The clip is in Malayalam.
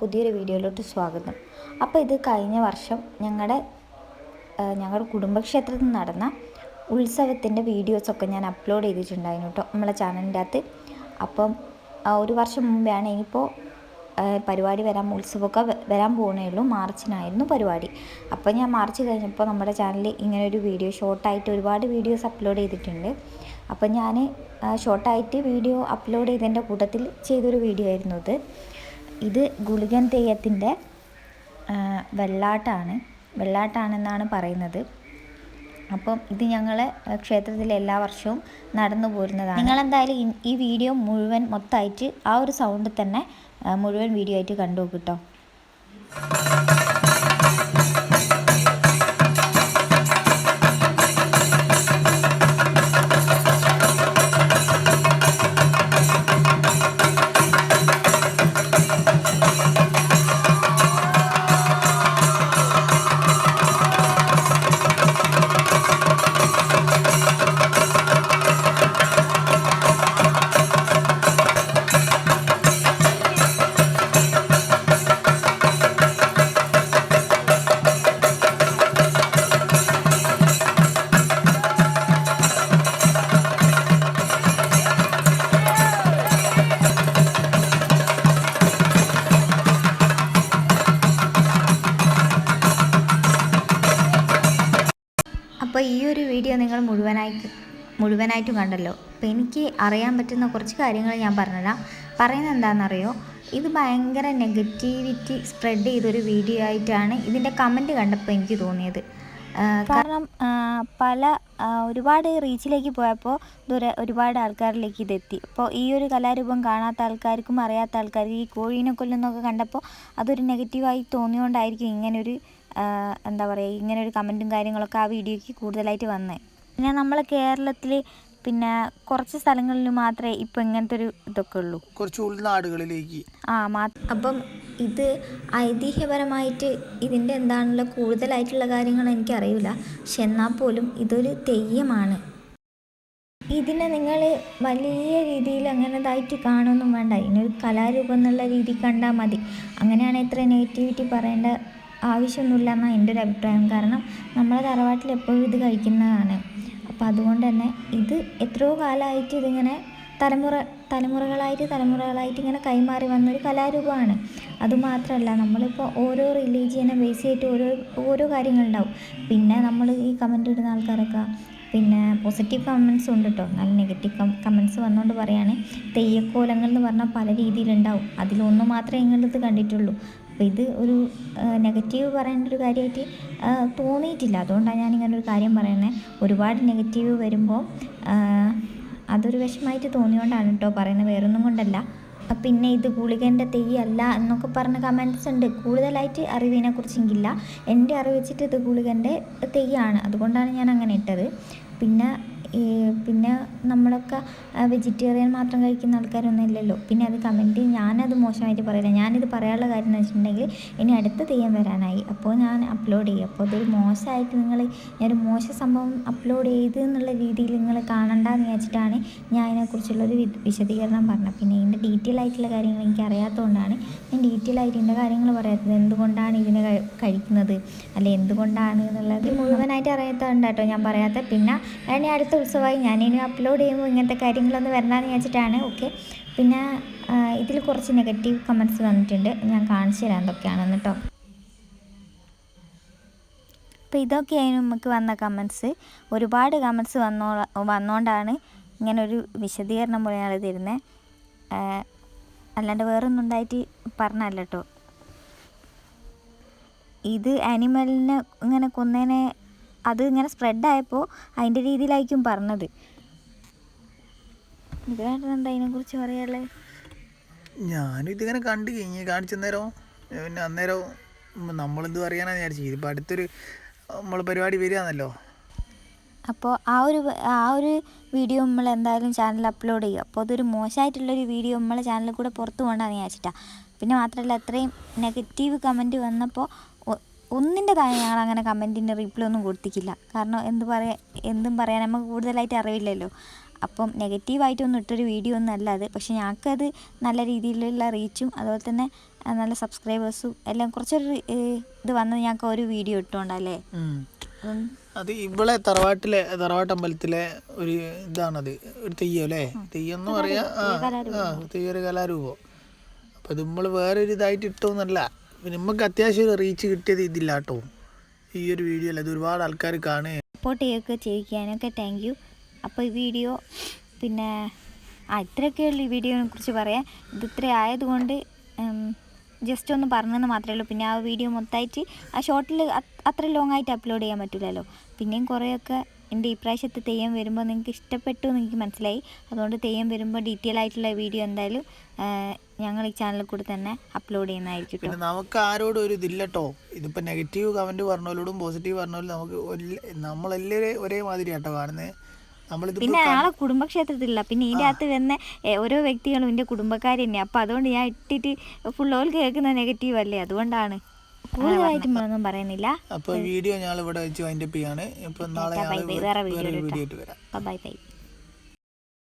പുതിയൊരു വീഡിയോയിലോട്ട് സ്വാഗതം. അപ്പോൾ ഇത് കഴിഞ്ഞ വർഷം ഞങ്ങളുടെ ഞങ്ങളുടെ കുടുംബക്ഷേത്രത്തിൽ നടന്ന ഉത്സവത്തിന്റെ വീഡിയോസൊക്കെ ഞാൻ അപ്ലോഡ് ചെയ്തിട്ടുണ്ടായിരുന്നു കേട്ടോ നമ്മളെ ചാനലിന്റെ അകത്ത്. അപ്പം ഒരു വർഷം മുമ്പാണ് ഇനിയിപ്പോൾ പരിപാടി വരാൻ ഉത്സവമൊക്കെ വരാൻ പോകുന്നേ ഉള്ളൂ. മാർച്ചിനായിരുന്നു പരിപാടി. അപ്പോൾ ഞാൻ മാർച്ച് കഴിഞ്ഞപ്പോൾ നമ്മുടെ ചാനലിൽ ഇങ്ങനെ ഒരു വീഡിയോ ഷോർട്ടായിട്ട് ഒരുപാട് വീഡിയോസ് അപ്ലോഡ് ചെയ്തിട്ടുണ്ട്. അപ്പോൾ ഞാൻ ഷോർട്ടായിട്ട് വീഡിയോ അപ്ലോഡ് ചെയ്തതിന്റെ കൂട്ടത്തിൽ ചെയ്തൊരു വീഡിയോ ആയിരുന്നു ഇത്. ഇത് ഗുളികൻ തെയ്യത്തിന്റെ വെള്ളാട്ടാണ്. വെള്ളാട്ടാണെന്നാണ് പറയുന്നത്. അപ്പം ഇത് ഞങ്ങൾ ക്ഷേത്രത്തിൽ എല്ലാ വർഷവും നടന്നു പോരുന്നതാണ്. നിങ്ങളെന്തായാലും ഈ- വീഡിയോ മുഴുവൻ മൊത്തമായിട്ട് ആ ഒരു സൗണ്ടിൽ തന്നെ മുഴുവൻ വീഡിയോ ആയിട്ട് കണ്ടു നോക്ക് അപ്പോൾ ഈ ഒരു വീഡിയോ നിങ്ങൾ മുഴുവനായിട്ട് മുഴുവനായിട്ടും കണ്ടല്ലോ. അപ്പോൾ എനിക്ക് അറിയാൻ പറ്റുന്ന കുറച്ച് കാര്യങ്ങൾ ഞാൻ പറഞ്ഞുതരാം. പറയുന്നത് എന്താണെന്നറിയോ? ഇത് ഭയങ്കര നെഗറ്റിവിറ്റി സ്പ്രെഡ് ചെയ്തൊരു വീഡിയോ ആയിട്ടാണ് ഇതിന്റെ കമന്റ് കണ്ടപ്പോൾ എനിക്ക് തോന്നിയത്. കാരണം പല ഒരുപാട് റീച്ചിലേക്ക് പോയപ്പോൾ ദൂരെ ഒരുപാട് ആൾക്കാരിലേക്ക് ഇതെത്തി. അപ്പോൾ ഈ ഒരു കലാരൂപം കാണാത്ത ആൾക്കാർക്കും അറിയാത്ത ആൾക്കാർക്ക് ഈ കോഴീനെ കൊല്ലുന്നൊക്കെ കണ്ടപ്പോൾ അതൊരു നെഗറ്റീവായി തോന്നിയോണ്ടായിരിക്കും ഇങ്ങനൊരു എന്താ പറയുക ഇങ്ങനെ ഒരു കമന്റും കാര്യങ്ങളൊക്കെ ആ വീഡിയോയ്ക്ക് കൂടുതലായിട്ട് വന്നത് പിന്നെ നമ്മൾ കേരളത്തിൽ പിന്നെ കുറച്ച് സ്ഥലങ്ങളിൽ മാത്രമേ ഇപ്പം ഇങ്ങനത്തെ ഒരു ഇതൊക്കെ ഉള്ളൂ. കുറച്ച് ഉൾനാടുകളിലേക്ക്. ആ മാ അപ്പം ഇത് ഐതിഹ്യപരമായിട്ട് ഇതിന്റെ എന്താണല്ലോ കൂടുതലായിട്ടുള്ള കാര്യങ്ങൾ എനിക്കറിയില്ല പക്ഷെ എന്നാൽ പോലും ഇതൊരു തെയ്യമാണ്. ഇതിനെ നിങ്ങൾ വലിയ രീതിയിൽ അങ്ങനെതായിട്ട് കാണുമൊന്നും വേണ്ട. ഇതിനൊരു കലാരൂപം എന്നുള്ള രീതി കണ്ടാൽ മതി. അങ്ങനെയാണ് ഇത്ര നെഗറ്റിവിറ്റി പറയേണ്ട ആവശ്യമൊന്നുമില്ല എന്നാണ് എന്റെ ഒരു അഭിപ്രായം. കാരണം നമ്മളെ തറവാട്ടിൽ എപ്പോഴും ഇത് കഴിക്കുന്നതാണ്. അപ്പോൾ അതുകൊണ്ട് തന്നെ ഇത് എത്രയോ കാലമായിട്ട് ഇതിങ്ങനെ തലമുറ തലമുറകളായിട്ട് തലമുറകളായിട്ട് ഇങ്ങനെ കൈമാറി വന്നൊരു കലാരൂപമാണ്. അതുമാത്രമല്ല നമ്മളിപ്പോൾ ഓരോ റിലീജിയനെ ബേസ് ചെയ്തിട്ട് ഓരോ ഓരോ കാര്യങ്ങളുണ്ടാവും. പിന്നെ നമ്മൾ ഈ കമന്റ് ഇടുന്ന ആൾക്കാരൊക്കെ പിന്നെ പോസിറ്റീവ് കമൻസ് ഉണ്ട് കേട്ടോ നല്ല നെഗറ്റീവ് കമൻസ് വന്നുകൊണ്ട് പറയാണ് തെയ്യക്കോലങ്ങൾ എന്ന് പറഞ്ഞാൽ പല രീതിയിലുണ്ടാവും. അതിലൊന്ന് മാത്രമേ നിങ്ങളിത് കണ്ടിട്ടുള്ളൂ. അപ്പോൾ ഇത് ഒരു നെഗറ്റീവ് പറയേണ്ട ഒരു കാര്യമായിട്ട് തോന്നിയിട്ടില്ല. അതുകൊണ്ടാണ് ഞാൻ ഇങ്ങനെ ഒരു കാര്യം പറയുന്നത് ഒരുപാട് നെഗറ്റീവ് വരുമ്പോൾ അതൊരു വിഷമമായിട്ട് തോന്നിയോണ്ടാണ് കേട്ടോ പറയുന്നത് വേറൊന്നും കൊണ്ടല്ല. പിന്നെ ഇത് ഗുളികന്റെ തെയ്യല്ല എന്നൊക്കെ പറഞ്ഞ കമൻസ് ഉണ്ട്. കൂടുതലായിട്ട് അറിവിനെ കുറിച്ചെങ്കില്ല എന്റെ അറിവ് വെച്ചിട്ട് ഇത് ഗുളികന്റെ തെയ്യാണ്. അതുകൊണ്ടാണ് ഞാൻ അങ്ങനെ ഇട്ടത്. പിന്നെ പിന്നെ നമ്മളൊക്കെ വെജിറ്റേറിയൻ മാത്രം കഴിക്കുന്ന ആൾക്കാരൊന്നും ഇല്ലല്ലോ. പിന്നെ അത് കമന്റ് ഞാനത് മോശമായിട്ട് പറയില്ല. ഞാനിത് പറയാനുള്ള കാര്യം എന്ന് വെച്ചിട്ടുണ്ടെങ്കിൽ ഇനി അടുത്ത തെയ്യം വരാനായി. അപ്പോൾ ഞാൻ അപ്ലോഡ് ചെയ്യും. അപ്പോൾ അതൊരു മോശമായിട്ട് നിങ്ങൾ ഞാനൊരു മോശ സംഭവം അപ്ലോഡ് ചെയ്ത് എന്നുള്ള രീതിയിൽ നിങ്ങൾ കാണണ്ടെന്ന് വിചാരിച്ചിട്ടാണ് ഞാൻ അതിനെക്കുറിച്ചുള്ളൊരു വിശദീകരണം പറഞ്ഞത്. പിന്നെ ഇതിന്റെ ഡീറ്റെയിൽ ആയിട്ടുള്ള കാര്യങ്ങൾ എനിക്ക് അറിയാത്തതുകൊണ്ടാണ് ഞാൻ ഡീറ്റെയിൽ ആയിട്ട് ഇതിന്റെ കാര്യങ്ങൾ പറയാത്തത്. എന്തുകൊണ്ടാണ് ഇതിനെ കഴിക്കുന്നത്? അല്ലെ എന്തുകൊണ്ടാണ് എന്നുള്ളത് മുഴുവനായിട്ട് അറിയാത്തതുണ്ട് കേട്ടോ ഞാൻ പറയാത്ത പിന്നെ ഞാൻ അടുത്ത ഉത്സവമായി ഞാനിനി അപ്ലോഡ് ചെയ്യുമ്പോൾ ഇങ്ങനത്തെ കാര്യങ്ങളൊന്നും വരണമെന്ന് വിചാരിച്ചിട്ടാണ് ഓക്കെ പിന്നെ ഇതിൽ കുറച്ച് നെഗറ്റീവ് കമൻസ് വന്നിട്ടുണ്ട്. ഞാൻ കാണിച്ചു തരാം എന്തൊക്കെയാണെന്ന് കേട്ടോ അപ്പോൾ ഇതൊക്കെയായിരുന്നു നമുക്ക് വന്ന കമൻസ് ഒരുപാട് കമൻസ് വന്നോ വന്നുകൊണ്ടാണ് ഇങ്ങനെ ഒരു വിശദീകരണം പോലെ തരുന്നത് അല്ലാണ്ട് വേറൊന്നും ഉണ്ടായിട്ട് പറഞ്ഞല്ല ഇത് ആനിമലിനെ ഇങ്ങനെ കൊന്നേനെ അത് ഇങ്ങനെ സ്പ്രെഡായപ്പോൾ അതിന്റെ രീതിയിലായിരിക്കും പറഞ്ഞത്. ഇത് എന്താ അതിനെക്കുറിച്ച് പറയാനുള്ളത് ഞാനും ഇതിങ്ങനെ കണ്ടു കഴിഞ്ഞ് കാണിച്ചു നേരം പിന്നെ അന്നേരം നമ്മളെന്ത് പറയാനാണ് വിചാരിച്ചു ഇതിപ്പോൾ അടുത്തൊരു നമ്മൾ പരിപാടി വരികയാണല്ലോ. അപ്പോൾ ആ ഒരു ആ ഒരു വീഡിയോ നമ്മൾ എന്തായാലും ചാനൽ അപ്ലോഡ് ചെയ്യും. അപ്പോൾ അതൊരു മോശമായിട്ടുള്ളൊരു വീഡിയോ നമ്മളെ ചാനലിൽ കൂടെ പുറത്ത് പോകണ്ടെന്ന് വിചാരിച്ചിട്ടാണ് പിന്നെ മാത്രമല്ല അത്രയും നെഗറ്റീവ് കമന്റ് വന്നപ്പോൾ ഒ- ഒന്നിന്റെ താഴെ ഞങ്ങൾ അങ്ങനെ കമന്റിന്റെ റിപ്ലൈ ഒന്നും കൊടുത്തിക്കില്ല കാരണം എന്ത് പറയാ എന്തും പറയാൻ നമുക്ക് കൂടുതലായിട്ട് അറിവില്ലല്ലോ. അപ്പം നെഗറ്റീവായിട്ടൊന്നും ഇട്ടൊരു വീഡിയോ ഒന്നും അല്ല അത്. പക്ഷേ ഞങ്ങൾക്കത് നല്ല രീതിയിലുള്ള റീച്ചും അതുപോലെ തന്നെ നല്ല സബ്സ്ക്രൈബേഴ്സും എല്ലാം കുറച്ചൊരു ഇത് വന്നത് ഞങ്ങൾക്ക് ഒരു വീഡിയോ ഇട്ടുകൊണ്ടല്ലേ അത് ഇവിടെ തറവാട്ടിലെ തറവാട്ട് അമ്പലത്തിലെ ഒരു ഇതാണത്. ഒരു തെയ്യം അല്ലേ തെയ്യം എന്ന് പറയാ തെയ്യൊരു കലാരൂപം. അപ്പം നമ്മൾ വേറൊരു ഇതായിട്ട് ഇട്ടോന്നല്ല. പിന്നെ നമുക്ക് അത്യാവശ്യം റീച്ച് കിട്ടിയത് ഇതില്ല കേട്ടോ ഈ ഒരു വീഡിയോ അല്ല ഒരുപാട് ആൾക്കാർ കാണുക. സപ്പോർട്ട് ചെയ്യുകയൊക്കെ ചെയ്യിക്കാനൊക്കെ താങ്ക് യു അപ്പോൾ ഈ വീഡിയോ പിന്നെ ആ ഇത്രയൊക്കെയുള്ള ഈ വീഡിയോനെ കുറിച്ച് പറയാം ഇത് ഇത്ര ആയതുകൊണ്ട് ജസ്റ്റ് ഒന്ന് പറഞ്ഞെന്ന് മാത്രമേ ഉള്ളൂ. പിന്നെ ആ വീഡിയോ മൊത്തമായിട്ട് ആ ഷോർട്ടിൽ അത്ര ലോങ് ആയിട്ട് അപ്ലോഡ് ചെയ്യാൻ പറ്റില്ലല്ലോ പിന്നെയും കുറേയൊക്കെ എന്റെ ഈ പ്രാവശ്യത്തെ തെയ്യം വരുമ്പോൾ നിങ്ങൾക്ക് ഇഷ്ടപ്പെട്ടു എന്ന് എനിക്ക് മനസ്സിലായി. അതുകൊണ്ട് തെയ്യം വരുമ്പോൾ ഡീറ്റെയിൽ ആയിട്ടുള്ള വീഡിയോ എന്തായാലും ഞങ്ങൾ ഈ ചാനലിൽ കൂടി തന്നെ അപ്ലോഡ് ചെയ്യുന്നതായിരിക്കും പിന്നെ നമുക്ക് ആരോടും ഒരു ഇതില്ല കേട്ടോ ഇതിപ്പോൾ നെഗറ്റീവ് കമന്റ് പറഞ്ഞവരോടും പോസിറ്റീവ് പറഞ്ഞവരും നമുക്ക് നമ്മളെല്ലാവരും ഒരേ മാതിരി കേട്ടോ കാണുന്നത് പിന്നെ അയാളെ കുടുംബക്ഷേത്രത്തിലില്ല. പിന്നെ ഇതിന്റെ അകത്ത് വന്ന ഓരോ വ്യക്തികളും എന്റെ കുടുംബക്കാർ തന്നെയാണ് അപ്പം അതുകൊണ്ട് ഞാൻ ഇട്ടിട്ട് ഫുൾ ഓൾ കേൾക്കുന്ന നെഗറ്റീവ് അല്ലേ? അതുകൊണ്ടാണ്. കൂടുതലായിട്ടും ഒന്നും പറയുന്നില്ല. അപ്പോൾ വീഡിയോ ഞങ്ങൾ ഇവിടെ വെച്ച് വൈൻഡപ്പ് ചെയ്യാണ്. നാളെ വേറെ വീഡിയോ വീഡിയോ ആയിട്ട് വരാം. Bye bye